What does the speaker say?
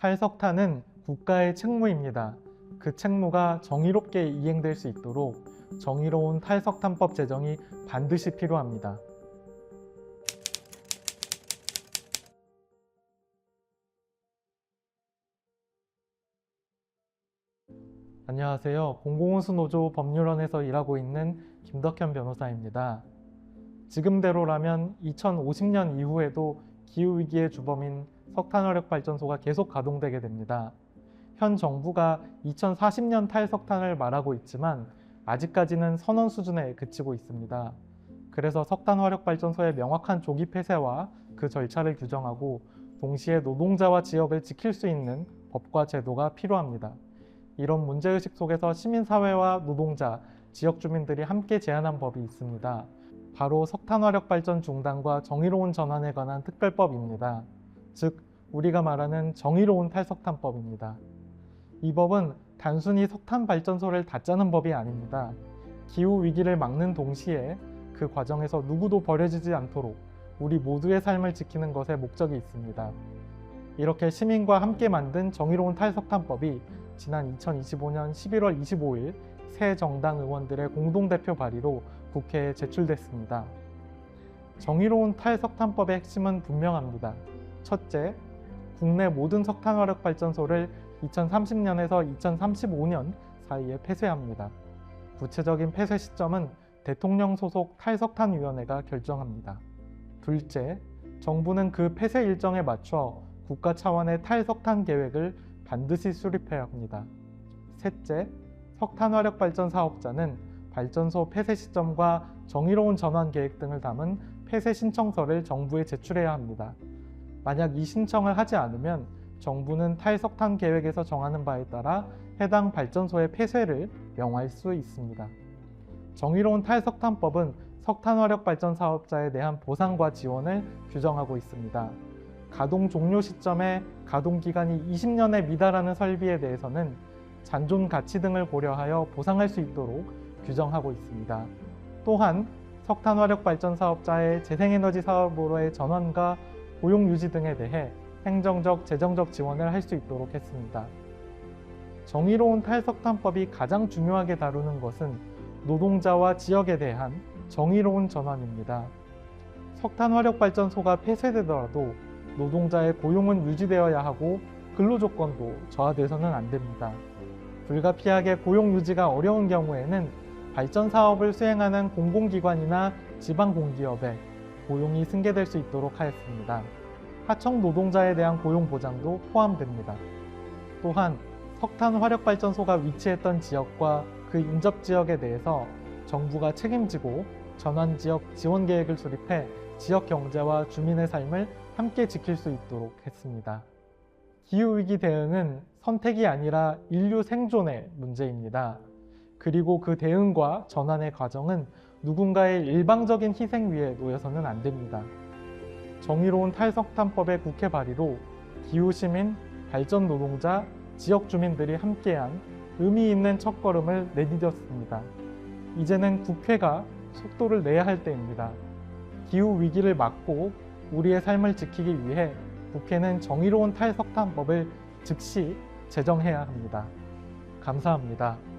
탈석탄은 국가의 책무입니다. 그 책무가 정의롭게 이행될 수 있도록 정의로운 탈석탄법 제정이 반드시 필요합니다. 안녕하세요. 공공운수 노조 법률원에서 일하고 있는 김덕현 변호사입니다. 지금대로라면 2050년 이후에도 기후위기의 주범인 석탄화력발전소가 계속 가동되게 됩니다. 현 정부가 2040년 탈석탄을 말하고 있지만 아직까지는 선언 수준에 그치고 있습니다. 그래서 석탄화력발전소의 명확한 조기 폐쇄와 그 절차를 규정하고 동시에 노동자와 지역을 지킬 수 있는 법과 제도가 필요합니다. 이런 문제의식 속에서 시민사회와 노동자, 지역 주민들이 함께 제안한 법이 있습니다. 바로 석탄화력 발전 중단과 정의로운 전환에 관한 특별법입니다. 즉, 우리가 말하는 정의로운 탈석탄법입니다. 이 법은 단순히 석탄 발전소를 닫자는 법이 아닙니다. 기후 위기를 막는 동시에 그 과정에서 누구도 버려지지 않도록 우리 모두의 삶을 지키는 것에 목적이 있습니다. 이렇게 시민과 함께 만든 정의로운 탈석탄법이 지난 2025년 11월 25일 새 정당 의원들의 공동대표 발의로 국회에 제출됐습니다. 정의로운 탈석탄법의 핵심은 분명합니다. 첫째, 국내 모든 석탄화력 발전소를 2030년에서 2035년 사이에 폐쇄합니다. 구체적인 폐쇄 시점은 대통령 소속 탈석탄위원회가 결정합니다. 둘째, 정부는 그 폐쇄 일정에 맞춰 국가 차원의 탈석탄 계획을 반드시 수립해야 합니다. 셋째, 석탄화력 발전 사업자는 발전소 폐쇄 시점과 정의로운 전환 계획 등을 담은 폐쇄 신청서를 정부에 제출해야 합니다. 만약 이 신청을 하지 않으면 정부는 탈석탄 계획에서 정하는 바에 따라 해당 발전소의 폐쇄를 명할 수 있습니다. 정의로운 탈석탄법은 석탄화력 발전 사업자에 대한 보상과 지원을 규정하고 있습니다. 가동 종료 시점에 가동 기간이 20년에 미달하는 설비에 대해서는 잔존 가치 등을 고려하여 보상할 수 있도록 규정하고 있습니다. 또한 석탄화력 발전 사업자의 재생에너지 사업으로의 전환과 고용 유지 등에 대해 행정적, 재정적 지원을 할 수 있도록 했습니다. 정의로운 탈석탄법이 가장 중요하게 다루는 것은 노동자와 지역에 대한 정의로운 전환입니다. 석탄 화력 발전소가 폐쇄되더라도 노동자의 고용은 유지되어야 하고 근로 조건도 저하돼서는 안 됩니다. 불가피하게 고용 유지가 어려운 경우에는 발전 사업을 수행하는 공공기관이나 지방 공기업에 고용이 승계될 수 있도록 하였습니다. 하청 노동자에 대한 고용 보장도 포함됩니다. 또한 석탄 화력 발전소가 위치했던 지역과 그 인접 지역에 대해서 정부가 책임지고 전환 지역 지원 계획을 수립해 지역 경제와 주민의 삶을 함께 지킬 수 있도록 했습니다. 기후위기 대응은 선택이 아니라 인류 생존의 문제입니다. 그리고 그 대응과 전환의 과정은 누군가의 일방적인 희생 위에 놓여서는 안 됩니다. 정의로운 탈석탄법의 국회 발의로 기후시민, 발전 노동자, 지역 주민들이 함께한 의미 있는 첫걸음을 내디뎠습니다. 이제는 국회가 속도를 내야 할 때입니다. 기후 위기를 막고 우리의 삶을 지키기 위해 국회는 정의로운 탈석탄법을 즉시 제정해야 합니다. 감사합니다.